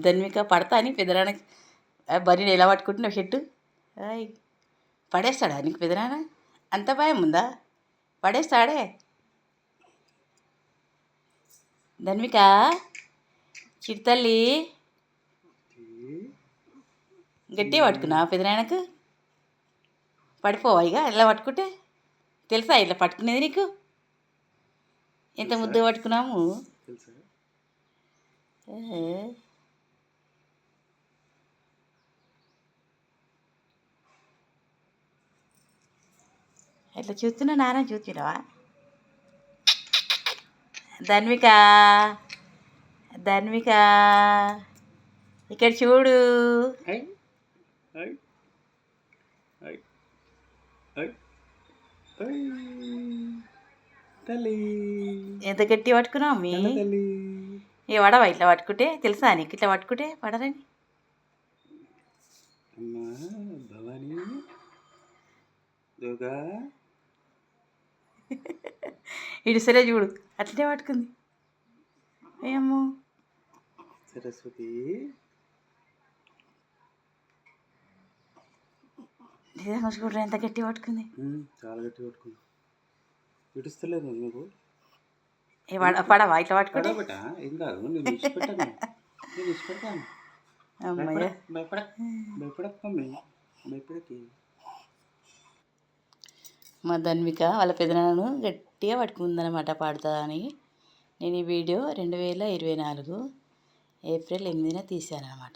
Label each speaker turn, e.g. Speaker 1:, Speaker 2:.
Speaker 1: ధన్విక పడతా అని పెదనాన్నకి బరిని ఎలా పట్టుకుంటున్నావు షెట్టు అయ్ పడేస్తాడా నీకు పెదనాన్న? అంత భయం ఉందా? పడేస్తాడే? ధన్విక? చిరుతల్లి గట్టిగా పట్టుకున్నా పెదనాన్నకు? పడిపోవా ఇక? ఇలా పట్టుకుంటే? తెలుసా ఇట్లా పట్టుకునేది నీకు? ఎంత ముద్ద పట్టుకున్నాము? ఏహే. ఎట్లా చూస్తున్నా నాన్న? చూస్తున్నావా? ధన్విక ధన్విక ఇక్కడ చూడు. ఎంత గట్టి పట్టుకున్నావు మీ ఏ వడవా ఇట్లా పట్టుకుంటే తెలుసా నీకు? ఇట్లా పట్టుకుంటే పడరని ఇడిసరే చూడు అట్లనే పట్టుకుంది. ఏమో
Speaker 2: సరస్వతి.
Speaker 1: చూడరా ఎంత గట్టి పట్టుకుంది?
Speaker 2: చాలా గట్టి నువ్వు
Speaker 1: ఏ వడ పడవా? ఇట్లా పట్టుకుంటే? మా ధన్విక వాళ్ళ పెదనాన్నను గట్టిగా పట్టుకుందనమాట పాడుతా అని నేను ఈ వీడియో రెండు వేల ఇరవై నాలుగు ఏప్రిల్ ఎనిమిదిన తీశాను అనమాట